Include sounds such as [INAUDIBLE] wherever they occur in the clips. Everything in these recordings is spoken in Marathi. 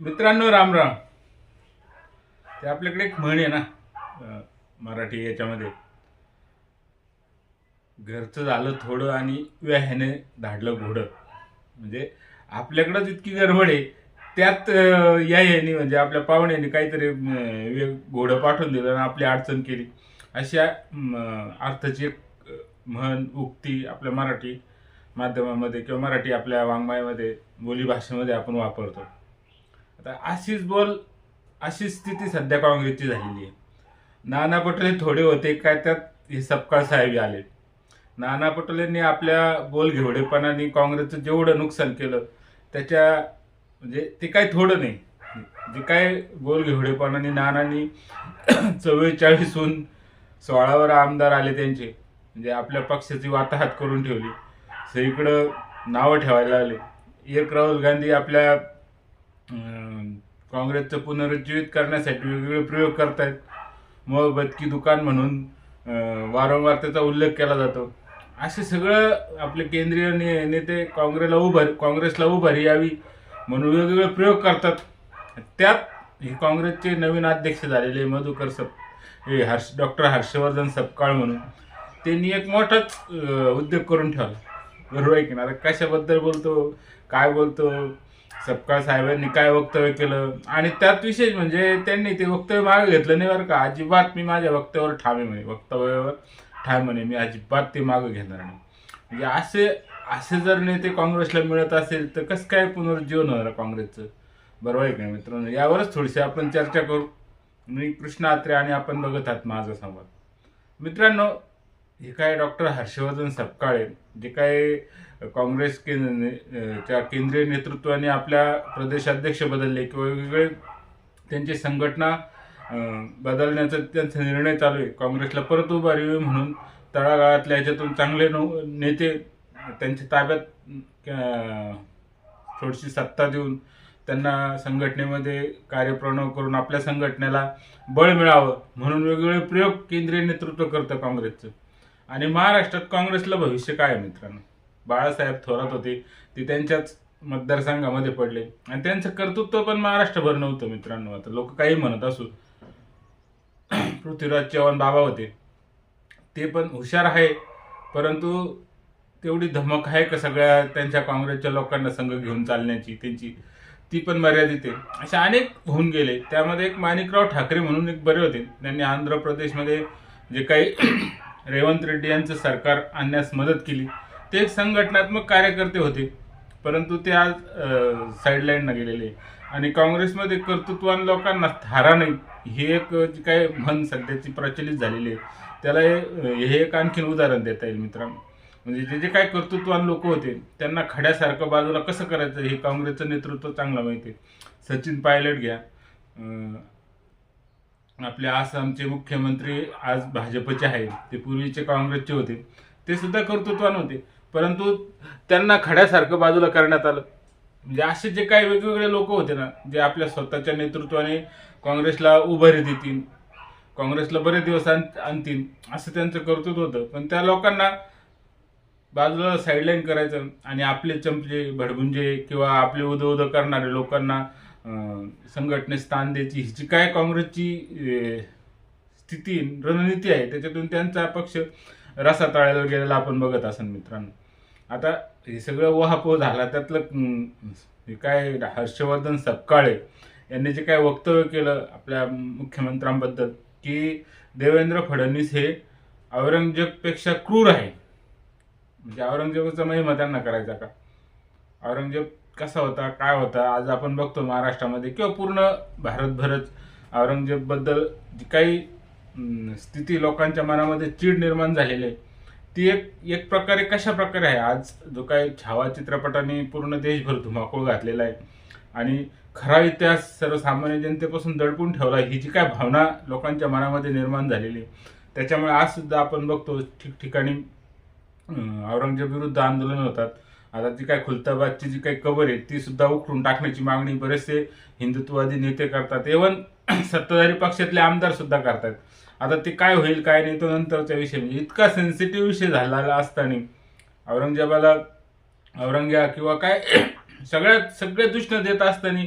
मित्रांनो राम राम. ते आपल्याकडे एक म्हण आहे ना मराठी याच्यामध्ये. घरचं झालं थोडं आणि व्याह्याने धाडलं घोडं. म्हणजे आपल्याकडंच इतकी गडबड आहे. त्यात या याने म्हणजे आपल्या पाहुण्याने काहीतरी घोडं पाठवून दिलं आणि आपली अडचण केली. अशा अर्थाची एक म्हण उक्ती आपल्या मराठी माध्यमामध्ये किंवा मराठी आपल्या वाङ्मयामध्ये बोलीभाषेमध्ये आपण वापरतो. आता अशीच बोल अशी स्थिती सध्या काँग्रेसची झालेली आहे. नाना पटोले थोडे होते काय त्यात हे सपकाळ साहेब आले. नाना पटोलेंनी आपल्या बोल घेवडेपणाने काँग्रेसचं जेवढं नुकसान केलं त्याच्या म्हणजे ते काय थोडं नाही. जे काय बोल घेवडेपणाने नानांनी [CLEARS THROAT] चव्वेचाळीसहून सोळावर आमदार आले त्यांचे म्हणजे आपल्या पक्षाची वाताहात करून ठेवली. सगळीकडं नावं ठेवायला लागले. एक राहुल गांधी आपल्या काँग्रेसचं पुनरुज्जीवित करण्यासाठी वेगवेगळे प्रयोग करतायत. मोहब्बत की दुकान म्हणून वारंवार त्याचा उल्लेख केला जातो. असे सगळं आपले केंद्रीय ने नेते काँग्रेसला उभार काँग्रेसला उभारी यावी म्हणून वेगवेगळे प्रयोग करतात. त्यात हे काँग्रेसचे नवीन अध्यक्ष झालेले मधुकर सप हे हर्ष डॉक्टर हर्षवर्धन सपकाळ म्हणून त्यांनी एक मोठाच उद्योग करून ठेवला. बरोबर आहे की ना आता कशाबद्दल बोलतो? काय बोलतो? सपकाळ साहेबांनी काय वक्तव्य केलं? आणि त्यात विशेष म्हणजे त्यांनी ते वक्तव्य मागे घेतलं नाही बरं का. अजिबात मी माझ्या वक्तव्यावर ठामे म्हणे. वक्तव्यावर ठाम म्हणे. मी अजिबात ते मागं घेणार नाही. म्हणजे असे असे जर नेते काँग्रेसला मिळत असेल तर कसं काय पुनर्जीवन होणार काँग्रेसचं? बरोबर आहे का मित्रांनो? यावरच थोडीशी आपण चर्चा करू. मी कृष्ण आत्रे आणि आपण बघत आहात माझा संवाद. मित्रांनो हे काय डॉक्टर हर्षवर्धन सपकाळे जे काय काँग्रेस केंद्र च्या केंद्रीय नेतृत्वाने आपल्या प्रदेशाध्यक्ष बदलले किंवा वेगवेगळे त्यांची संघटना बदलण्याचा त्यांचा निर्णय चालू आहे. काँग्रेसला परत उभारी म्हणून तळागाळातल्या ह्याच्यातून चांगले नव- नेते त्यांच्या ताब्यात थोडीशी सत्ता देऊन त्यांना संघटनेमध्ये कार्यप्रणव करून आपल्या संघटनेला बळ मिळावं म्हणून वेगवेगळे प्रयोग केंद्रीय नेतृत्व करतं काँग्रेसचं. आणि महाराष्ट्रात काँग्रेसला भविष्य काय आहे मित्रांनो? बाळासाहेब थोरात होते ते त्यांच्याच मतदारसंघामध्ये पडले. आणि त्यांचं कर्तृत्व पण महाराष्ट्रभर नव्हतं मित्रांनो. आता लोक काही म्हणत असू. पृथ्वीराज चव्हाण बाबा होते. ते पण हुशार आहे परंतु तेवढी धमक आहे का सगळ्या त्यांच्या काँग्रेसच्या लोकांना संघ घेऊन चालण्याची त्यांची? ती पण मर्यादित आहे. असे अनेक होऊन गेले. त्यामध्ये एक माणिकराव ठाकरे म्हणून एक बरे होते. त्यांनी आंध्र प्रदेशमध्ये जे काही रेवंत रेड्डी यांचं सरकार आणण्यास मदत केली. ते एक संघटनात्मक कार्यकर्ते होते. परंतु ते आज साईडलाईनला गेलेले. आणि काँग्रेसमध्ये कर्तृत्वान लोकांना थारा नाही हे एक जी काय म्हण सध्याची प्रचलित झालेली आहे. त्याला हे हे एक आणखीन उदाहरण देता येईल मित्रांनो. म्हणजे जे जे काय कर्तृत्वान लोक होते त्यांना खड्यासारखं बाजूला कसं करायचं हे काँग्रेसचं नेतृत्व चांगलं माहिती आहे. सचिन पायलट घ्या. आपले आसामचे मुख्यमंत्री आज भाजपचे आहेत ते पूर्वीचे काँग्रेसचे होते. ते सुद्धा कर्तृत्वान होते. परंतु त्यांना खड्यासारखं बाजूला करण्यात आलं. म्हणजे असे जे काही वेगवेगळे लोक होते ना जे आपल्या स्वतःच्या नेतृत्वाने काँग्रेसला उभारी देतील काँग्रेसला बरेच दिवस आण- आणतील असं त्यांचं कर्तृत्व होतं. पण त्या लोकांना बाजूला साईडलाईन करायचं आणि आपले चमचे भडगुंजे किंवा आपले उदो उदो करणारे लोकांना संघटनेस स्थान द्यायची. ही जी काय काँग्रेसची स्थिती रणनीती आहे त्याच्यातून त्यांचा पक्ष रसा गेलेला आपण बघत असाल मित्रांनो. आता हे सगळं वहापोह झाला त्यातलं हे काय हर्षवर्धन सपकाळे यांनी जे काय वक्तव्य केलं आपल्या मुख्यमंत्र्यांबद्दल की देवेंद्र फडणवीस हे औरंगजेबपेक्षा क्रूर आहे. म्हणजे औरंगजेबाचा महिमा त्यांना करायचा का? औरंगजेब कसा होता काय होता आज आपण बघतो महाराष्ट्रामध्ये किंवा पूर्ण भारतभरच औरंगजेबबद्दल जी काही स्थिती लोकांच्या मनामध्ये चीड निर्माण झालेली आहे ती एक एक प्रकारे कशा प्रकारे आहे? आज जो काही छावा चित्रपटाने पूर्ण देशभर धुमाकूळ घातलेला आहे आणि खरा इतिहास सर्वसामान्य जनतेपासून दडपून ठेवला ही जी काय भावना लोकांच्या मनामध्ये निर्माण झालेली आहे त्याच्यामुळे आज सुद्धा आपण बघतो ठिकठिकाणी औरंगजेब विरुद्ध आंदोलन होतात. आता जी काय खुलताबादची जी काही कबर आहे ती सुद्धा उखडून टाकण्याची मागणी बरेचसे हिंदुत्ववादी नेते करतात. इव्हन [CLEARS THROAT] सत्ताधारी पक्षातले आमदार सुद्धा करतात. आता ते काय होईल काय नाही तो नंतरचा विषय म्हणजे इतका सेन्सिटिव्ह विषय झालेला असताना औरंगजेबाला औरंग्या किंवा काय [CLEARS THROAT] सगळ्यात सगळे दुष्ण देत असताना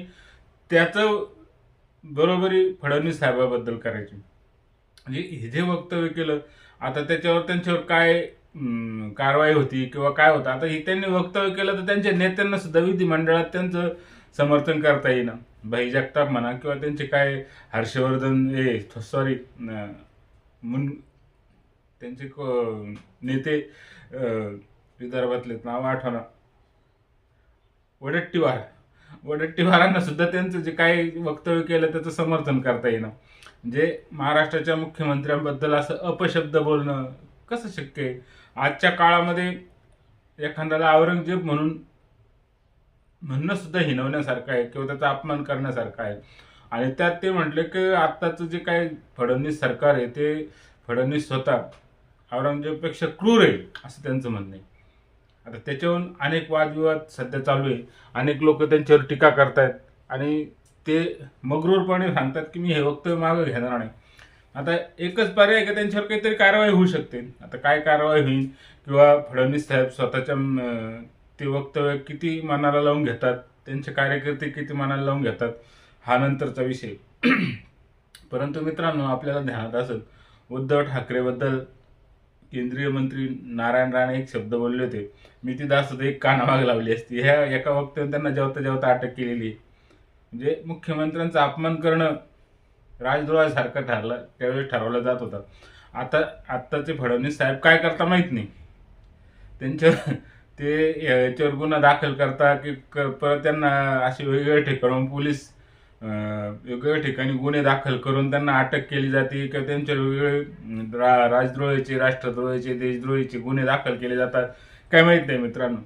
त्याचं बरोबरी फडणवीस साहेबाबद्दल करायची. म्हणजे हे जे वक्तव्य केलं आता त्याच्यावर त्यांच्यावर काय कारवाई होती किंवा काय होतं? आता हे त्यांनी वक्तव्य केलं तर त्यांच्या नेत्यांना सुद्धा विधिमंडळात त्यांचं समर्थन करता येईना. भाई जगताप म्हणा किंवा त्यांचे काय हर्षवर्धन हे सॉरी मुन त्यांचे क- नेते विदर्भातलेत विदर्भातले नाव आठवणार वडट्टीवार. वडट्टीवारांना सुद्धा त्यांचं जे काही वक्तव्य केलं त्याचं समर्थन करता येईना. म्हणजे महाराष्ट्राच्या मुख्यमंत्र्यांबद्दल असं अपशब्द बोलणं कसं शक्य आहे? आजच्या काळामध्ये एखाद्याला औरंगजेब म्हणून म्हणणं सुद्धा हिनवण्यासारखं आहे किंवा त्याचा अपमान करण्यासारखं आहे. आणि त्यात ते म्हटले की आत्ताचं जे काही फडणवीस सरकार आहे ते फडणवीस स्वतः औरंगजेबपेक्षा क्रूर आहे असं त्यांचं म्हणणं आहे. आता त्याच्याहून अनेक वादविवाद सध्या चालू आहे. अनेक लोक त्यांच्यावर टीका करतायत. आणि ते मगरूरपणे सांगतात की मी हे वक्तव्य मागं घेणार नाही. आता एकच पर्याय आहे त्यांच्यावर काहीतरी कारवाई होऊ शकते? आता काय कारवाई होईल? किंवा फडणवीस साहेब स्वतःच्या ते वक्तव्य किती मनाला लावून घेतात? त्यांचे कार्यकर्ते किती मनाला लावून घेतात? हा नंतरचा विषय. [CLEARS THROAT] परंतु मित्रांनो आपल्याला ध्यानात असत उद्धव ठाकरेबद्दल केंद्रीय मंत्री नारायण राणे एक शब्द बोलले होते. मी ती दासत एक कानामाग लावली असती. ह्या एका वक्तव्यात त्यांना जेवता जेवता अटक केलेली आहे. म्हणजे मुख्यमंत्र्यांचा अपमान करणं राजद्रोहासारखं ठरलं त्यावेळेस ठरवलं जात होतं. आता आत्ताचे फडणवीस साहेब काय करता माहीत नाही. त्यांच्या ते याच्यावर गुन्हा दाखल करता की परत त्यांना असे वेगवेगळ्या ठिकाणून पोलीस वेगवेगळ्या ठिकाणी गुन्हे दाखल करून त्यांना अटक केली जाते किंवा त्यांच्यावर वेगवेगळे रा राजद्रोहाचे राष्ट्रद्रोहाचे देशद्रोहीचे गुन्हे दाखल केले जातात. काय माहीत नाही मित्रांनो.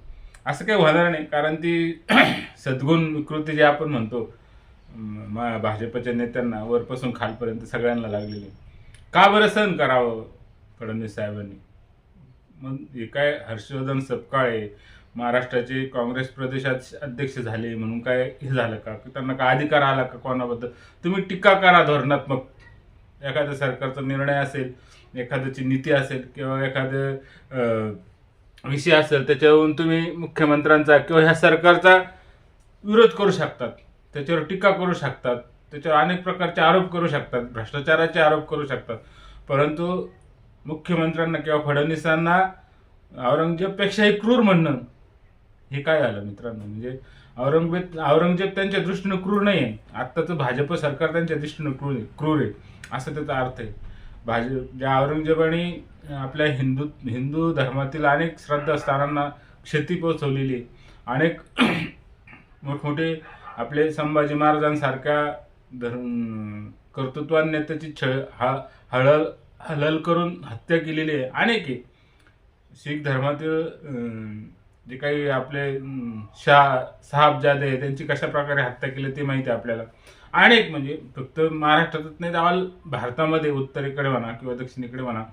असं काही होणार नाही. कारण ती [CLEARS THROAT] सद्गुण विकृती जे आपण म्हणतो मा- भाजपच्या नेत्यांना वरपासून खालपर्यंत सगळ्यांना लागलेली. का बरं सहन करावं फडणवीस साहेबांनी? मग हे काय हर्षवर्धन सपकाळे महाराष्ट्राचे काँग्रेस प्रदेशात अध्यक्ष झाले म्हणून काय हे झालं का? त्यांना काय अधिकार आला का कोणाबद्दल? तुम्ही टीका करा धोरणात्मक. एखाद्या सरकारचा निर्णय असेल एखाद्याची नीती असेल किंवा एखादं विषय असेल त्याच्यावरून तुम्ही मुख्यमंत्र्यांचा किंवा ह्या सरकारचा विरोध करू शकतात. त्याच्यावर टीका करू शकतात त्याच्यावर अनेक प्रकारचे आरोप करू शकतात भ्रष्टाचाराचे आरोप करू शकतात. परंतु मुख्यमंत्र्यांना किंवा फडणवीसांना औरंगजेबपेक्षाही क्रूर म्हणणं हे काय झालं मित्रांनो? म्हणजे औरंगजेब औरंगजेब त्यांच्या दृष्टीनं क्रूर नाही आहे आत्ताचं भाजप सरकार त्यांच्या दृष्टीनं क्रूर आहे क्रूर आहे. असं त्याचा अर्थ आहे. भाजप ज्या औरंगजेबाने आपल्या हिंदू हिंदू धर्मातील अनेक श्रद्धास्थानांना क्षती पोहोचवलेली आहे. अनेक मोठमोठे आपले संभाजी महाराजांसारख्या धर्म कर्तृत्वान नेत्याची छळ हा हळल हलल करून हत्या केलेली आहे. अनेक आहे. शीख धर्मातील जे काही आपले शाह साहबजादे आहे त्यांची कशा प्रकारे हत्या केली ते माहिती आहे आपल्याला. अनेक म्हणजे फक्त महाराष्ट्रातच नाही तर भारतामध्ये उत्तरेकडे म्हणा किंवा दक्षिणेकडे म्हणा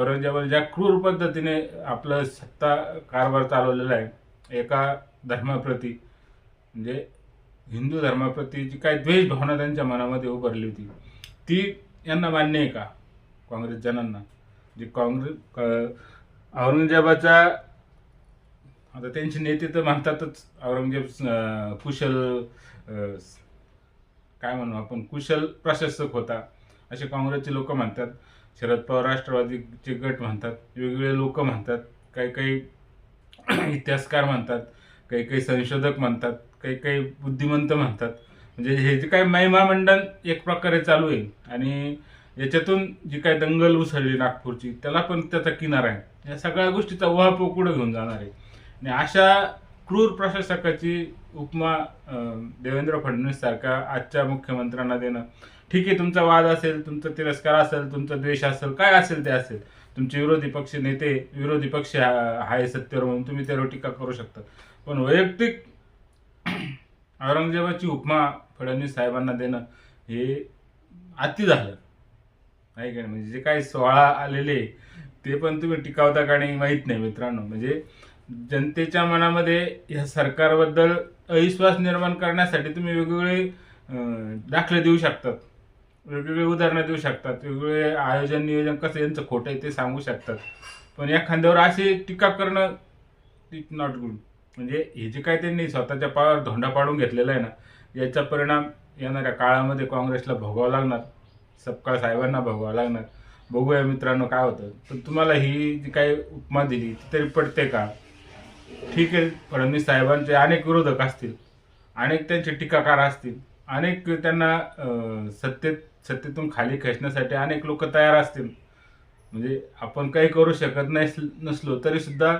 औरंगजेबाने ज्या क्रूर पद्धतीने आपलं सत्ता कारभार चालवलेला आहे एका धर्माप्रती म्हणजे हिंदू धर्माप्रती जी काही द्वेष भावना त्यांच्या मनामध्ये उभारली होती ती यांना मान्य आहे का? काँग्रेस जणांना. जे काँग्रेस क- औरंगजेबाचा आता त्यांचे नेते तर म्हणतातच औरंगजेब कुशल काय म्हणू आपण कुशल प्रशासक होता. असे काँग्रेसचे लोक म्हणतात. शरद पवार राष्ट्रवादीचे गट म्हणतात. वेगवेगळे लोक म्हणतात. काही काही इतिहासकार म्हणतात. काही काही संशोधक म्हणतात काही काही बुद्धिमंत म्हणतात. म्हणजे हे जे काही महिमामंडन एक प्रकारे चालू आहे आणि याच्यातून जी काय दंगल उसळली नागपूरची त्याला पण त्याचा किनारा आहे. या सगळ्या गोष्टीचा उहापोह पुढे घेऊन जाणार आहे. आणि अशा क्रूर प्रशासकाची उपमा देवेंद्र फडणवीस सारख्या आजच्या मुख्यमंत्र्यांना देणं. ठीक आहे तुमचा वाद असेल तुमचा तिरस्कार असेल तुमचा द्वेष असेल काय असेल ते असेल. तुमचे विरोधी पक्ष नेते विरोधी पक्ष हाय आहे सत्तेवर म्हणून तुम्ही त्यावर टीका करू शकता. पण वैयक्तिक औरंगजेबाची उपमा फडणवीस साहेबांना देणं हे अति झालं. नाही का? नाही म्हणजे जे काही सोहळा आलेले ते पण तुम्ही टिकावता का नाही माहीत नाही मित्रांनो. म्हणजे जनतेच्या मनामध्ये ह्या सरकारबद्दल अविश्वास निर्माण करण्यासाठी तुम्ही वेगवेगळे दाखले देऊ शकतात. वेगवेगळे उदाहरणं देऊ शकतात. वेगवेगळे आयोजन नियोजन कसं यांचं खोटं आहे ते सांगू शकतात. पण एखाद्यावर अशी टीका करणं इट नॉट गुड म्हणजे हे जे काय त्यांनी स्वतःच्या पायावर धोंडा पाडून घेतलेला आहे ना याचा परिणाम येणाऱ्या काळामध्ये काँग्रेसला भोगावा लागणार. सपकाळ साहेबांना भोगावं लागणार. बघूया मित्रांनो काय होतं. पण तुम्हाला ही जी काही उपमा दिली ती तरी पडते का? ठीक आहे फडणवीस साहेबांचे अनेक विरोधक असतील अनेक त्यांचे टीकाकार असतील अनेक त्यांना सत्तेत सत्तेतून खाली खेचण्यासाठी अनेक लोक तयार असतील. म्हणजे आपण काही करू शकत नाही नसलो तरीसुद्धा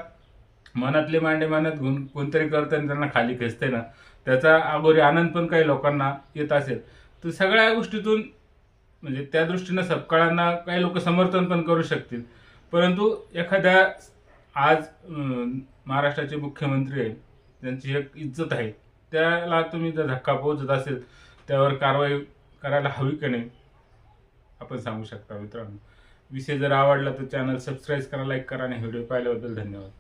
मनातले मांडे मानत घेऊन कोणतरी करतं आणि त्यांना खाली खेचते ना. त्याचा अगोरी आनंद पण काही लोकांना येत असेल. तर सगळ्या गोष्टीतून म्हणजे त्या दृष्टीनं सपकाळांना काही लोक समर्थन पण करू शकतील. परंतु एखाद्या आज महाराष्ट्राचे मुख्यमंत्री आहे त्यांची एक इज्जत आहे त्याला तुम्ही जर धक्का पोहोचत असेल त्यावर कारवाई करायला हवी का नाही? आपण सांगू शकता मित्रांनो. विषय जर आवडला तर चॅनल सबस्क्राईब करा लाईक करा आणि व्हिडिओ पाहिल्याबद्दल धन्यवाद.